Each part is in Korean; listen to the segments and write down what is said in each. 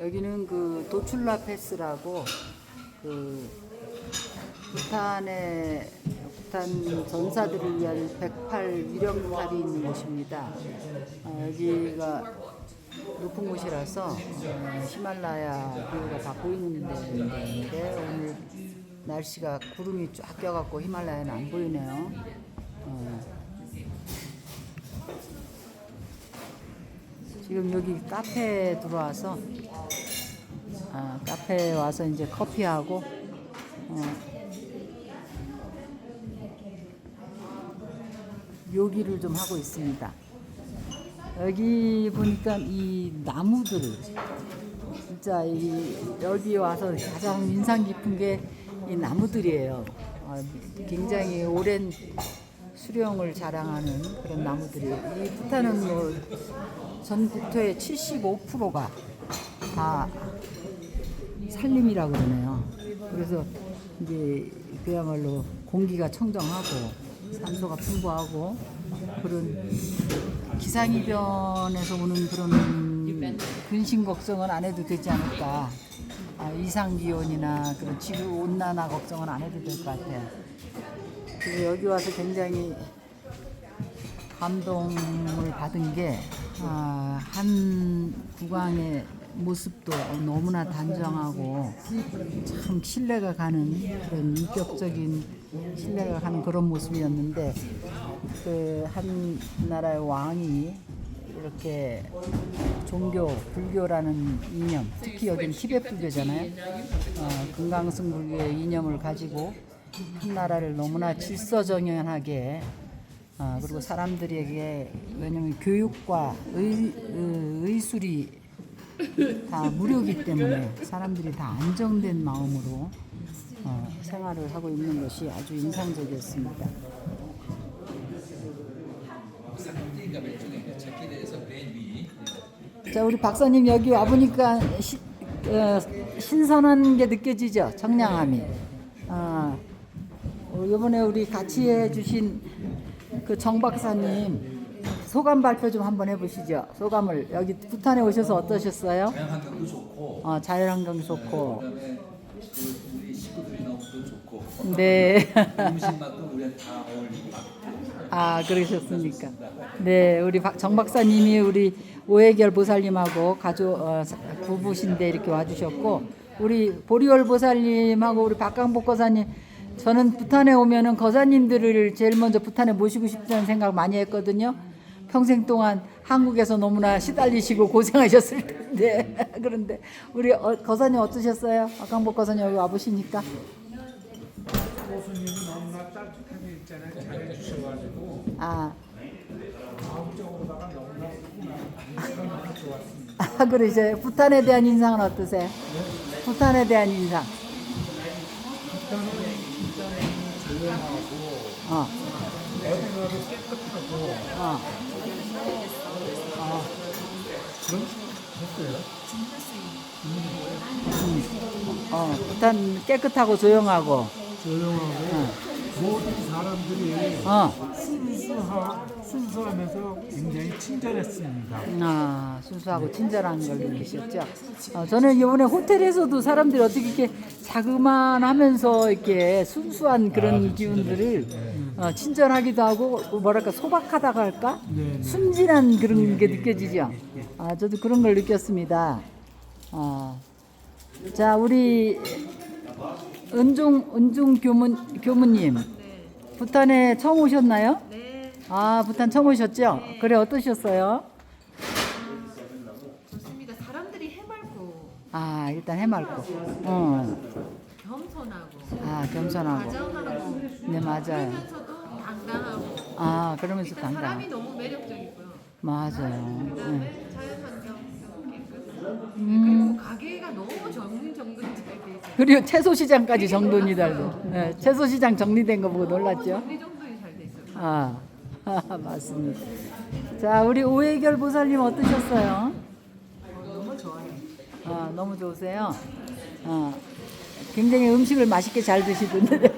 여기는 그 도출라 패스라고 그 부탄의 부탄 전사들을 위한 108 위령탑이 있는 곳입니다. 어, 여기가 높은 곳이라서 어, 히말라야 뷰가 다 보이는 데인데 오늘 날씨가 구름이 쫙 껴갖고 히말라야는 안 보이네요. 어. 지금 여기 카페에 들어와서 아, 카페에 와서 이제 커피하고 어, 요기를 좀 하고 있습니다. 여기 보니까 이 나무들 진짜 이 여기 와서 가장 인상 깊은 게 이 나무들이에요. 어, 굉장히 오랜 수령을 자랑하는 그런 나무들이 이 부탄은 뭐 전 국토의 75%가 다 산림이라 그러네요. 그래서 이제 그야말로 공기가 청정하고 산소가 풍부하고 그런 기상이변에서 오는 그런 근심 걱정은 안 해도 되지 않을까. 아, 이상 기온이나 그런 지구 온난화 걱정은 안 해도 될 것 같아요. 여기 와서 굉장히 감동을 받은 게, 아, 한 국왕의 모습도 너무나 단정하고 참 신뢰가 가는 그런 인격적인 신뢰가 가는 그런 모습이었는데 그 한 나라의 왕이 이렇게 종교 불교라는 이념 특히 여기는 티베트 불교잖아요. 어, 금강승 불교의 이념을 가지고 한 나라를 너무나 질서정연하게 어, 그리고 사람들에게 왜냐면 교육과 의, 의, 의술이 다 무료기 때문에 사람들이 다 안정된 마음으로 어, 생활을 하고 있는 것이 아주 인상적이었습니다. 자 우리 박사님 여기 와 보니까 시, 어, 신선한 게 느껴지죠 청량함이. 이번에 우리 같이 해주신 그 정 박사님 소감 발표 좀 한번 해보시죠. 소감을 여기 부탄에 오셔서 어떠셨어요? 자연환경도 좋고 어, 자연환경 좋고. 그다음에 그 우리 식구들이 너무 좋고 네. 음식 맛도 우리 다 어울리고 아 그러셨습니까? 네, 우리 박- 정 박사님이 우리 오해결 보살님하고 가족 어, 사- 부부신데 이렇게 와주셨고 우리 보리월 보살님하고 우리 박강복 거사님 저는 부탄에 오면은 거사님들을 제일 먼저 부탄에 모시고 싶다는 생각 많이 했거든요. 평생 동안 한국에서 너무나 시달리시고 고생하셨을 텐데 그런데 우리 어, 거사님 어떠셨어요? 박강복 거사님 여기 와보시니까 교수님은 너무나 따뜻하게 있잖아요. 잘해 주셔가지고 아 마음적으로다가 너무나 좋았습니다. 아, 그러세요. 부탄에 대한 인상은 어떠세요? 부탄에 대한 인상. 조용하고 어, 애들하고 깨끗하고 어. 어, 그런 했어요. 어, 부탄 깨끗하고 조용하고, 조용하고 모든 사람들이 어, 순수하 순수하면서 굉장히 친절했습니다. 아, 순수하고 친절한 걸 느끼셨죠? 어, 저는 이번에 호텔에서도 사람들이 어떻게 이렇게 자그만하면서 이렇게 순수한 그런 기운들을 어, 친절하기도 하고 뭐랄까 소박하다고 할까? 네. 순진한 그런 게 느껴지죠. 아, 저도 그런 걸 느꼈습니다. 어. 자, 우리 은종 은종 교문 교무님, 부탄에 처음 오셨나요? 네, 아, 부탄 처음 오셨죠? 그래 어떠셨어요? 좋습니다. 사람들이 해맑고 아, 일단 해맑고, 어, 겸손하고 아 겸손하고, 다정하고 네 맞아요. 그러면서도 당당하고 아, 그러면서 일단 당당, 사람이 너무 매력적이고요. 맞아요. 네. 그다음에 음. 그리고 가게가 너무 정리정돈 잘 돼 있어요. 그리고 채소 시장까지 정돈이 달고, 네, 채소 시장 정리된 거 보고 놀랐죠? 정리정돈이 잘 돼 있어요. 아, 맞습니다. 자, 우리 오해결 보살님 어떠셨어요? 너무 좋아요. 아, 너무 좋으세요? 어, 굉장히 음식을 맛있게 잘 드시던데.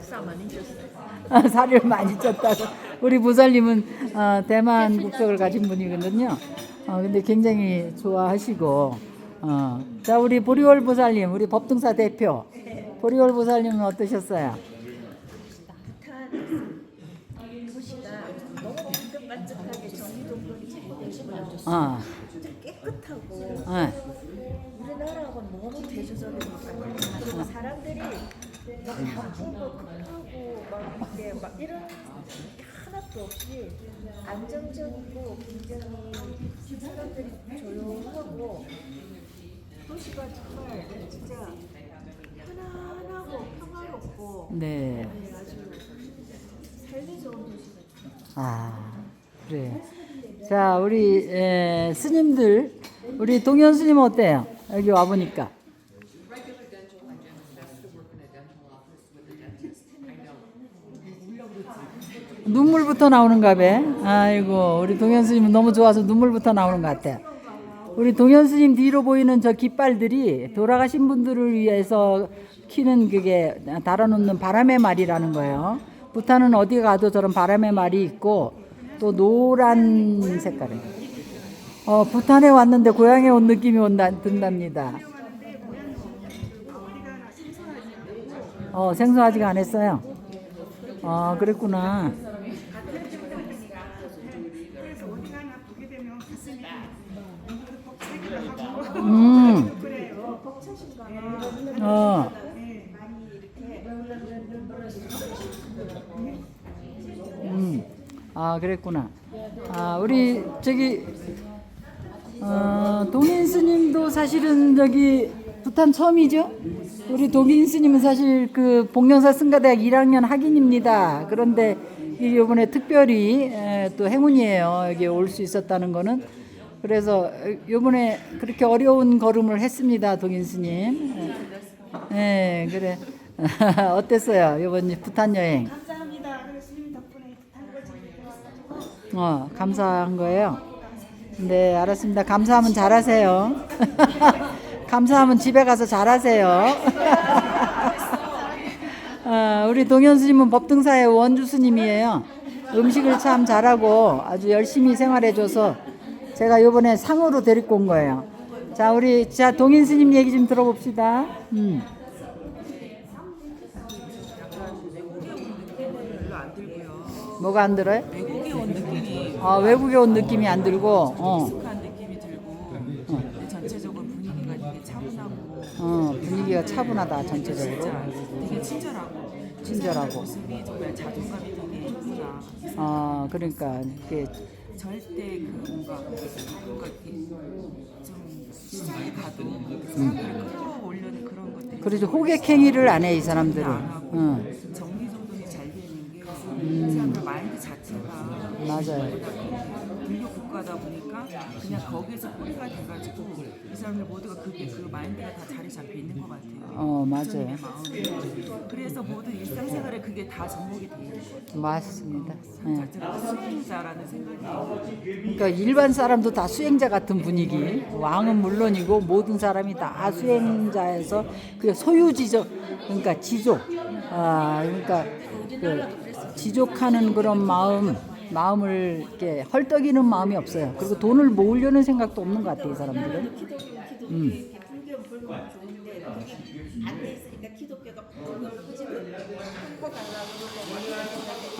쌀 많이 줬어요. 아, 살을 많이 쪘다고. 우리 보살님은 어, 대만 국적을 가진 분이거든요. 어, 근데 굉장히 좋아하시고, 어, 자 우리 보리월 보살님, 우리 법등사 대표, 보리월 보살님은 어떠셨어요? 잘 되고 어, 깨끗하고 어, 우리나라하고는 너무 대조적인 것 같아요. 그리고 사람들이 바쁘고 급하고 막 이렇게 막 이런 게 하나도 없이 안정적이고 굉장히 사람들이 조용하고 도시가 정말 진짜 편안하고 평화롭고 네. 네, 아주 살기 좋은 도시가 아, 그래. 자, 우리 에, 스님들, 우리 동현 스님 어때요? 여기 와 보니까. 눈물부터 나오는가 봐. 아이고, 우리 동현 스님은 너무 좋아서 눈물부터 나오는 것 같아. 우리 동현 스님 뒤로 보이는 저 깃발들이 돌아가신 분들을 위해서 키는 그게 달아놓는 바람의 말이라는 거예요. 부탄은 어디 가도 저런 바람의 말이 있고 또 노란 색깔에. 어, 부탄에 왔는데 고향에 온 느낌이 온다, 든답니다. 어, 생소하지가안 했어요. 아, 그랬구나. 그래서 어디가 나 보게 되면 가슴이 벅차기도 하고 음, 그래요. 어, 음, 아, 그랬구나. 아, 우리 저기 어, 동인 스님도 사실은 저기 부탄 처음이죠? 우리 동인 스님은 사실 그 복령사 승가대학 1학년 학인입니다. 그런데 이 이번에 특별히 에, 또 행운이에요. 여기 올 수 있었다는 거는. 그래서 이번에 그렇게 어려운 걸음을 했습니다, 동인 스님. 예, 그래. 어땠어요, 이번 부탄 여행? 감사합니다. 그래서 스님 덕분에 단거지 어, 감사한 거예요. 네, 알았습니다. 감사하면 잘하세요. 감사하면 집에 가서 잘하세요. 어, 우리 동현 스님은 법등사의 원주 스님이에요. 음식을 참 잘하고 아주 열심히 생활해줘서 제가 요번에 상으로 데리고 온 거예요. 자, 우리 자 동인 스님 얘기 좀 들어봅시다. 음. 뭐가 안 들어요? 외국에 온 느낌이 아, 외국에 온 느낌이 안 들고, 어, 익숙한 느낌이 들고 근데 전체적으로 분위기가 되게 차분하고 어, 분위기가 차분하다 전체적으로. 진짜 되게 친절하고 친절하고. 모습이 정말 자존감이 되게 있구나 아, 그러니까 이게 절대 그 뭔가 뭔가 이렇게 좀 시장에 가도 사람들을 끌어올려는 그런 것들이 그래도 호객 행위를 안 해 이 사람들은. 안 하고 응, 정리정돈이 잘 되는 게이 사람들 마인드 맞아요. 불교 국가다 보니까 그냥 거기에서 뿌리가 돼가지고 이 사람들 모두가 그게 그 마인드가 다 자리 잡혀 있는 것 같아요. 어, 맞아요. 부처님의. 그래서 모든 일상생활에 그게 다 접목이 돼 있는 거예요. 맞습니다. 예. 자체가 수행자라는 생각이 그러니까 일반 사람도 다 수행자 같은 분위기. 왕은 물론이고 모든 사람이 다 수행자에서 그 소유지적 그러니까 지족. 아 그러니까 그 지족하는 그런 마음 마음을 이렇게 헐떡이는 마음이 없어요. 그리고 돈을 모으려는 생각도 없는 것 같아요, 이 사람들은. 음.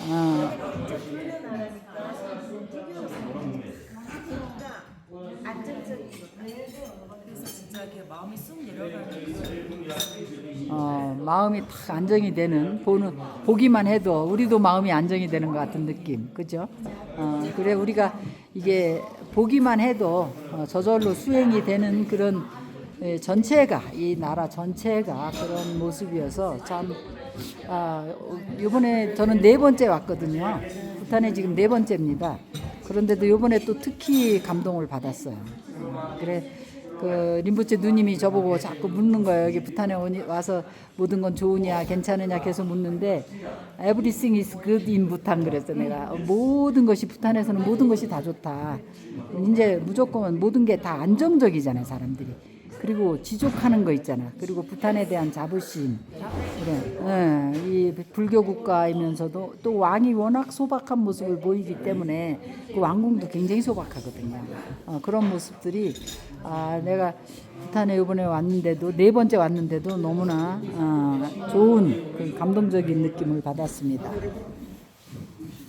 아, 안정적인. 그래서 진짜 이렇게 마음이 쑥 내려가는 마음이 탁 안정이 되는 보는 보기만 해도 우리도 마음이 안정이 되는 것 같은 느낌, 그죠? 어, 그래 우리가 이게 보기만 해도 어, 저절로 수행이 되는 그런 예, 전체가 이 나라 전체가 그런 모습이어서 참 아, 이번에 저는 네 번째 왔거든요. 부탄에 지금 네 번째입니다. 그런데도 이번에 또 특히 감동을 받았어요. 그래 그 림부체 누님이 저보고 자꾸 묻는 거예요. 여기 부탄에 오니, 와서 모든 건 좋으냐, 괜찮으냐 계속 묻는데 everything is good in 부탄 그랬어 내가 어, 모든 것이 부탄에서는 모든 것이 다 좋다. 이제 무조건 모든 게 다 안정적이잖아요, 사람들이. 그리고 지족하는 거 있잖아. 그리고 부탄에 대한 자부심. 그래. 예, 이 불교 국가이면서도 또 왕이 워낙 소박한 모습을 보이기 때문에 그 왕궁도 굉장히 소박하거든요. 어, 그런 모습들이 아, 내가 부탄에 이번에 왔는데도 네 번째 왔는데도 너무나 어, 좋은 그 감동적인 느낌을 받았습니다.